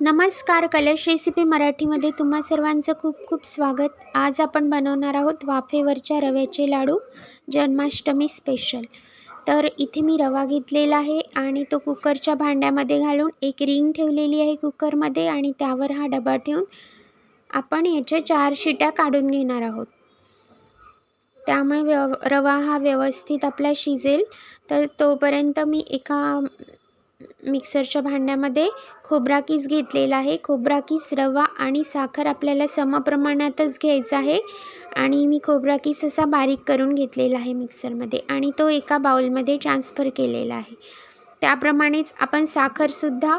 नमस्कार कलश रेसिपी मराठीमध्ये तुम्हा सर्वांचं खूप खूप स्वागत. आज आपण बनवणार आहोत वाफेवरच्या रव्याचे लाडू जन्माष्टमी स्पेशल तर इथे मी रवा घेतलेला आहे आणि तो कुकरच्या भांड्यामध्ये घालून एक रिंग ठेवलेली आहे कुकरमध्ये आणि त्यावर हा डबा ठेवून आपण याच्या चार शिट्या काढून घेणार आहोत. त्यामुळे व्यव रवा हा व्यवस्थित आपला शिजेल. तर तोपर्यंत मी एका मिक्सरच्या भांड्यामध्ये खोबराकीस घेतलेला आहे. खोबरा किस रवा आणि साखर आपल्याला समप्रमाणातच घ्यायचा आहे. आणि मी खोबराकीस असा बारीक करून घेतलेला आहे मिक्सरमध्ये आणि तो एका बाउलमध्ये ट्रान्सफर केलेला आहे. त्याप्रमाणेच आपण साखरसुद्धा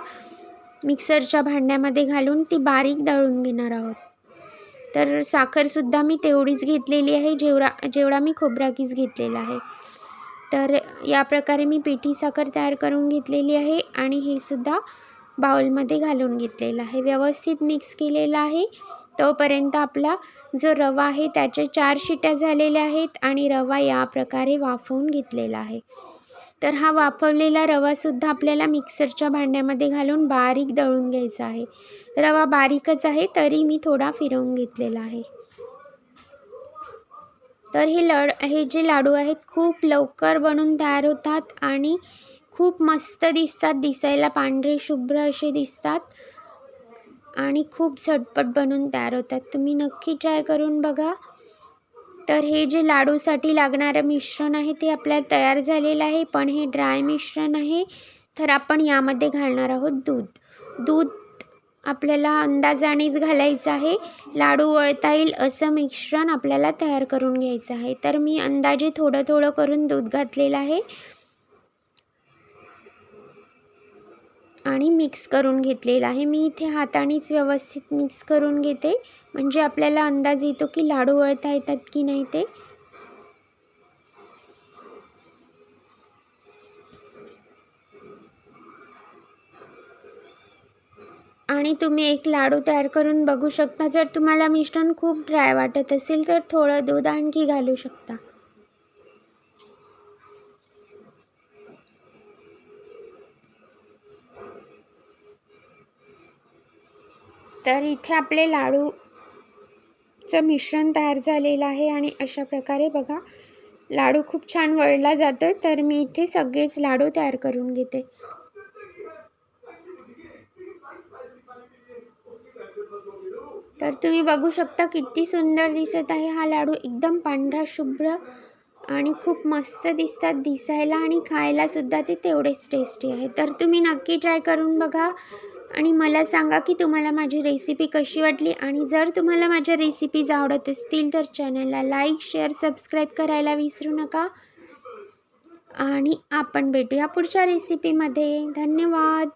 मिक्सरच्या भांड्यामध्ये घालून ती बारीक दळून घेणार आहोत. तर साखरसुद्धा मी तेवढीच घेतलेली आहे. जेवढा जेवढा मी खोबराकीस घेतलेला आहे. तर या प्रकारे मी पिठी साखर तयार करून घेतलेली आहे आणि हे सुद्धा बाउलमध्ये घालून घेतलेलं आहे. व्यवस्थित मिक्स केलेलं आहे. तोपर्यंत आपला जो रवा आहे त्याच्या चार शिट्या झालेल्या आहेत आणि रवा या प्रकारे वाफवून घेतलेला आहे. तर हा वाफवलेला रवासुद्धा आपल्याला मिक्सरच्या भांड्यामध्ये घालून बारीक दळून घ्यायचा आहे. रवा बारीकच आहे तरी मी थोडा फिरवून घेतलेला आहे. तर हे लड हे जे लाडू आहेत खूप लवकर बनून तयार होतात आणि खूप मस्त दिसतात. दिसायला पांढरे शुभ्र असे दिसतात आणि खूप झटपट बनून तयार होतात. तुम्ही नक्की ट्राय करून बघा. तर हे जे लाडूसाठी लागणारं मिश्रण आहे ते आपल्याला तयार झालेलं आहे पण हे ड्राय मिश्रण आहे. तर आपण यामध्ये घालणार आहोत दूध. दूध आपल्याला अंदाजानेच घालायचं आहे. लाडू वळता येईल असं मिश्रण आपल्याला तयार करून घ्यायचं आहे. तर मी अंदाजे थोडं थोडं करून दूध घातलेलं आहे. आणि मिक्स करून घेतलेलं आहे. मी इथे हातानेच व्यवस्थित मिक्स करून घेते. म्हणजे आपल्याला अंदाज येतो की लाडू वळता येतात की नाही ते. आणि तुम्ही एक लाडू तयार करून बघू शकता. जर तुम्हाला मिश्रण खूप ड्राय वाटत असेल तर थोडं दूध आणखी घालू शकता. तर इथे आपले लाडूचं मिश्रण तयार झालेलं आहे आणि अशा प्रकारे बघा लाडू खूप छान वळला जातो तर मी इथे सगळेच लाडू तयार करून घेते. तर तुम्ही बघू शकता किती सुंदर दिसत आहे हा लाडू. एकदम पांढरा शुभ्र आणि खूप मस्त दिसतात दिसायला आणि खायलासुद्धा ते तेवढेच टेस्टी आहे. तर तुम्ही नक्की ट्राय करून बघा आणि मला सांगा की तुम्हाला माझी रेसिपी कशी वाटली आणि जर तुम्हाला माझ्या रेसिपीज आवडत असतील तर चॅनलला लाईक शेअर सबस्क्राईब करायला विसरू नका. आणि आपण भेटूया पुढच्या रेसिपीमध्ये धन्यवाद.